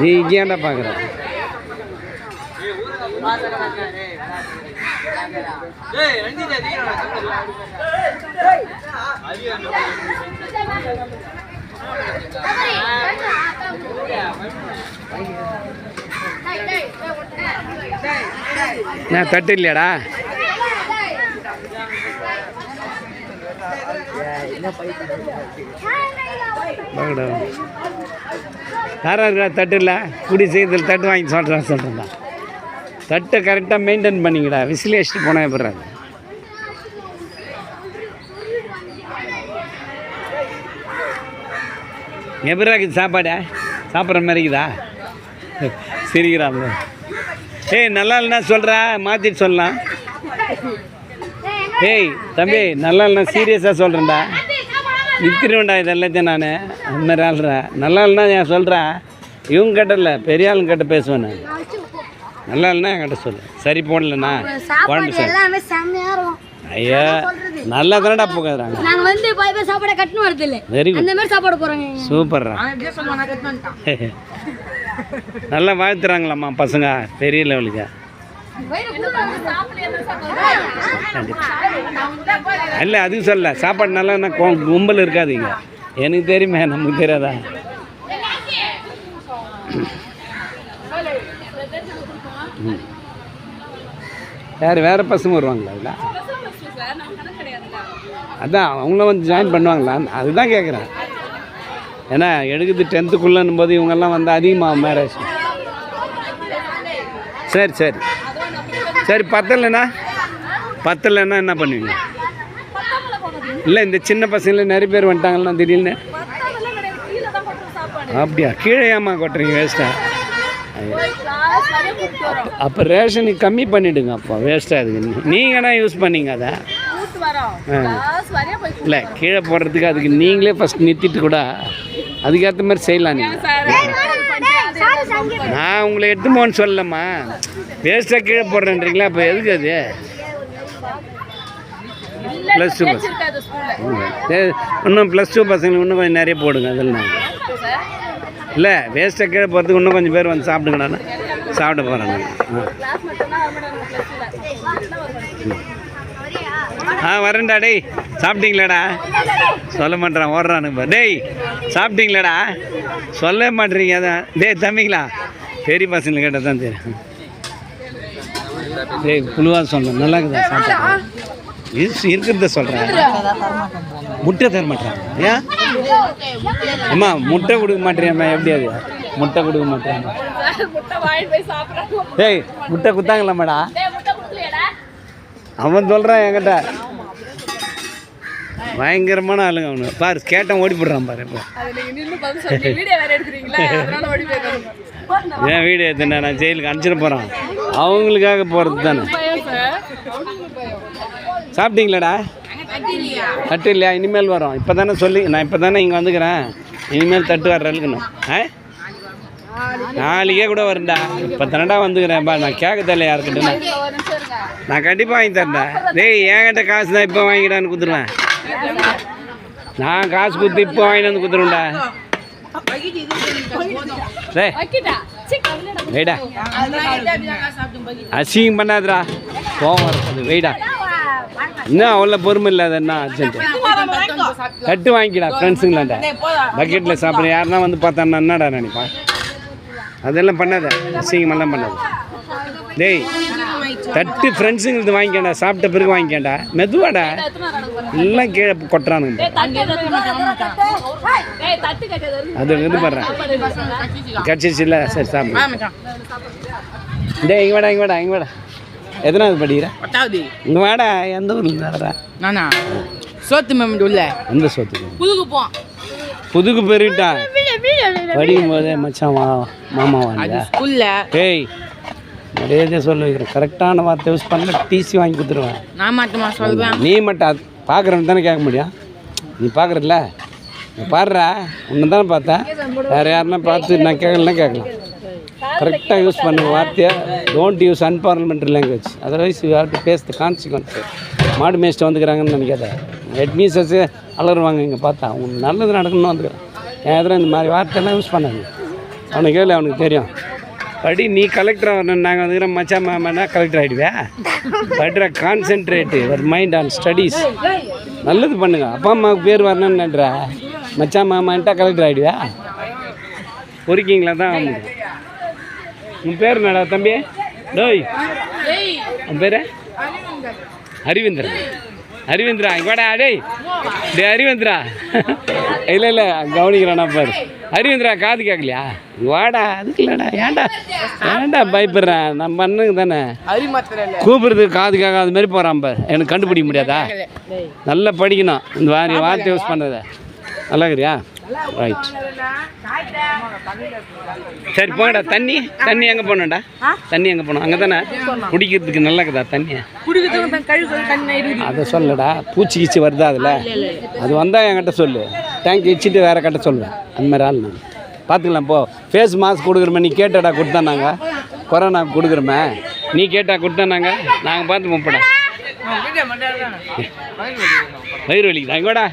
நீ இங்கே ஏன்டா பார்க்குற நான் தட்டு இல்லையாடா? வாங்கடா. யாரா இருக்கா தட்டு இல்லை குடி செய்யறதில் தட்டு வாங்கி சொல்கிறேன் சொல்கிறேன்டா தட்டை கரெக்டாக மெயின்டைன் பண்ணிங்கடா. விசில் வச்சுட்டு போனால் எப்படா இருக்குது சாப்பாடு? சாப்பிட்ற மாதிரி இருக்குதா? சிரிக்கிறாங்க ஏய் நல்லா இல்லைன்னா சொல்கிறா மாற்றிட்டு சொல்லலாம். ஏய் தம்பி நல்லா இல்லைனா சீரியஸாக சொல்கிறேன்டா வித்துருவேன்டா இதெல்லாத்தையும் நான். அந்த மாதிரி ஆள்றா நல்லா இல்லைனா நான் சொல்கிறேன் இவங்க கிட்ட இல்லை பெரிய ஆளுங்க கிட்ட பேசுவேன் நான். நல்லா இல்லைனா என்கிட்ட சொல்லு. சரி போடலண்ணா குழம்பு சார். ஐயா நல்லா தானடா போகிறாங்க நாங்க வந்து போய் போய் சாப்பாடு கட்டணும் வரது இல்ல. வெரி குட் அந்த மாதிரி சாப்பாடு போறாங்க சூப்பர்ரா. நல்லா வாழ்த்துறாங்களாம்மா பசங்க. பெரிய லெவலுக்கு இல்லை அதுவும் சொல்ல சாப்பாடு நல்லா கும்பல் இருக்காதீங்க. எனக்கு தெரியுமே நமக்கு தெரியாதா? ம். யார் வேறு பசங்க வருவாங்களா அதில்? அதான் அவங்களும் வந்து ஜாயின் பண்ணுவாங்களா? அதுதான் கேட்குறேன் ஏன்னா எடுக்குது டென்த்துக்குள்ளன்னும் போது இவங்கெல்லாம் வந்து அதிகமாக மேரேஜ் சரி சரி. சரி பத்தலைண்ணா. பத்தலைன்னா என்ன பண்ணுவீங்க? இல்லை இந்த சின்ன பசங்கள நிறைய பேர் வந்துட்டாங்கன்னா திடீர்னு. அப்படியா? கீழே ஏமா கொட்டுறீங்க வேஸ்ட்டாக அப்போ ரேஷனுக்கு கம்மி பண்ணிவிடுங்க அப்போ வேஸ்ட்டாக அதுக்கு நீங்கள் தான் யூஸ் பண்ணீங்க அதை? இல்லை கீழே போடுறதுக்கு அதுக்கு நீங்களே ஃபஸ்ட் நிறுத்திட்டு கூட அதுக்கேற்ற மாதிரி செய்யலாம் நீங்கள் நான் உங்களை எட்டு போன்னு சொல்லலம்மா. வேஸ்ட்டாக கீழே போடுறேன்றீங்களா? அப்போ எதுக்கு அது? ப்ளஸ் டூ இன்னும் ப்ளஸ் டூ பசங்களுக்கு இன்னும் கொஞ்சம் நிறைய போடுங்க அதெல்லாம் இல்லை வேஸ்ட்டாக கீழே போகிறதுக்கு இன்னும் கொஞ்சம் பேர் வந்து சாப்பிடுங்கண்ணா சாப்பிட போகிறேன் ஆ ஆ வரேன்டா டேய். சாப்பிட்டீங்களாடா? சொல்ல மாட்டேறான் ஓடுறானுங்க. டேய் சாப்பிட்டீங்களாடா? சொல்ல மாட்டேறீங்க அதான். டேய் தம்பிங்களா? பெரிய பசங்களை கேட்டால் தான் தெரியும். டேய் புழுவா சொன்னேன் நல்லா இருக்குதா? சாப்பிட்டா? இரு- இருக்கிறத சொல்கிறேன் முட்டை தர மாட்டேறான். ஏன்? அம்மா முட்டை கொடுக்க மாட்டேறியாம்மா எப்படி அது? முட்டை கொடுக்க மாட்டேறாங்க டேய் முட்டை குத்தாங்களாம்மாடா. அவன் சொல்கிறான் என்கிட்ட. பயங்கரமான ஆளுங்க அவனு. பாரு கேட்டான் ஓடி போடுறான் பாரு இப்போ. ஏன் வீடியோ எடுத்துனா நான் ஜெயிலுக்கு அனுப்பிச்சிட போகிறான் அவங்களுக்காக போகிறது தானே. சாப்பிட்டீங்களாடா? தட்டு இல்லையா? இனிமேல் வரோம். இப்போ தானே சொல்லி நான் இப்போ தானே இங்கே வந்துக்கிறேன். இனிமேல் தட்டு வர இருக்கணும் ஆ? நாளைக்கே கூட வரேன்டா இப்போ தானடா வந்துக்கிறேன். பா நான் கேட்க தெரியல யாருக்கிட்ட நான் கண்டிப்பாக வாங்கி தரேன்டா. டேய் என்கிட்ட காசு தான் இப்போ வாங்கிடான்னு கொடுத்துருவேன். நான் காசு கொடுத்து இப்போ வாங்கிட்டு வந்து கொடுத்துருவேன்டா டேய். வெயிடா. அசிங்கம் பண்ணாதடா. கோவம் வரது வெயிடா. இன்னும் அவ்வளோ பொறுமை இல்லாத என்ன அர்ஜென்ட் தட்டு வாங்கிக்கடா ஃப்ரெண்ட்ஸுங்களாண்ட பக்கெட்டில் சாப்பிட்ற யாருன்னா வந்து பார்த்தான்னா என்னடா நினைப்பான் அதெல்லாம் பண்ணாத. அசிங்கமெல்லாம் பண்ணாத. டேய் தட்டு ஃப்ரெண்ட்ஸுங்களுக்கு வாங்கிக்கண்டா சாப்பிட்ட பிறகு வாங்கிக்கண்டா. மெதுவாடா. எல்லாம் கீழே கொட்டுறானுங்க. அது இது பண்ணுறேன் கட்சிச்சு இல்லை. சரி சாப்பிடு. டேய் இங்கே வாடா இங்கே வாடா இங்கே வாடா. எத்தனாவது படிக்கிற? பத்தாவது. இங்கே வாடா எந்த ஊரில் நடடா நானா? சோத்து மேம் உள்ள. எந்த சொத்துக்கு? புதுக்கு போம் புதுக்கு பெருகிட்டா படிக்கும் போதே மச்சான் வா மாமா வாங்க ஸ்கூல்ல. டேய் நிறைய சொல்ல வைக்கிறேன் கரெக்டான வார்த்தை யூஸ் பண்ணல டிசி வாங்கி கொடுத்துருவேன். நான் மட்டுமா சொல்வேன்? நீ மட்டும் அது பார்க்குறவன் தானே கேட்க முடியும்? நீ பார்க்குறல நீ பாடுறா? உன்னை தானே பார்த்தேன். வேறு யாருன்னா பார்த்து நான் கேட்கலன்னா கேட்கலாம். கரெக்டாக யூஸ் பண்ணுங்க வார்த்தையை don't use unparliamentary language otherwise you have to face the consequence மாடு மேய்ச்சிட்டு வந்துக்கிறாங்கன்னு நினைக்காத. ஹெட் மீசஸ் அலறுவாங்க இங்கே பார்த்தா. உங்களுக்கு நல்லது நடக்கணும்னு வந்துக்கிறேன். என் இந்த மாதிரி வார்த்தையெல்லாம் யூஸ் பண்ணாங்க அவனுக்கு கேளு அவனுக்கு தெரியும். படி நீ கலெக்டர் வரணும் நாங்கள் வந்துக்கிற மச்சா மாமானா கலெக்டர் ஆகிடுவே படுற கான்சென்ட்ரேட்டு ஒரு மைண்ட் ஆன் ஸ்டடீஸ் நல்லது பண்ணுங்க. அப்பா அம்மாவுக்கு பேர் வரணும்னுன்ற மச்சா மாமான்ட்டா கலெக்டர் ஆகிடுவே பொறிக்கிங்களா தான் உன் பேர் என்னடா தம்பி? டோய். உன் பேர்? அறிவேந்திரன் அறிவேந்திரா இங்க வாடா டேய். டே அறிவேந்திரா இல்லை இல்லை கவனிக்கிறானா பாரு. அறிவேந்திரா காது கேட்கலையா வாடா அதுக்கு இல்லைடா ஏன்டா? ஏன்டா பயப்படுறேன் நம்ம பண்ணுங்க தானே. கூப்பிடுறதுக்கு காது கேட்காத மாதிரி போகிறான் பாரு. எனக்கு கண்டுபிடிக்க முடியாதா? நல்லா படிக்கணும். இந்த வாரி வார்த்தை யூஸ் பண்ணுறத நல்லா இருக்கிறியா ரைட் சரி போங்கடா. தண்ணி தண்ணி எங்கே போகணும்டா? தண்ணி எங்கே போகணும்? அங்கே தானே குடிக்கிறதுக்கு நல்லா இருக்குதா தண்ணி அதை சொல்லடா. பூச்சி கீச்சி வருதா அதில்? அது வந்தால் என்கிட்ட சொல்லு. டேங்க் வச்சுட்டு வேற கட்ட சொல்லுவேன் அந்த மாதிரி ஆள் நான். பார்த்துக்கலாம் போ. ஃபேஸ் மாஸ்க் கொடுக்குறோமே நீ கேட்டடா கொடுத்தா நாங்கள் கொரோனா கொடுக்குறோமே. நீ கேட்டா கொடுத்தா நாங்கள் நாங்கள் பார்த்து முப்படா வயிறு வலிக்குதா? இங்கோடா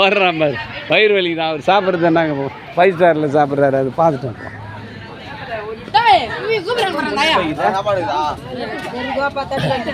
ஓடுறான் பாரு. வயிறு வலிக்குதா? அவர் சாப்பிட்றது நாங்கள் ஃபைவ் ஸ்டாரில் சாப்பிட்றாரு. அது பார்த்துட்டோம்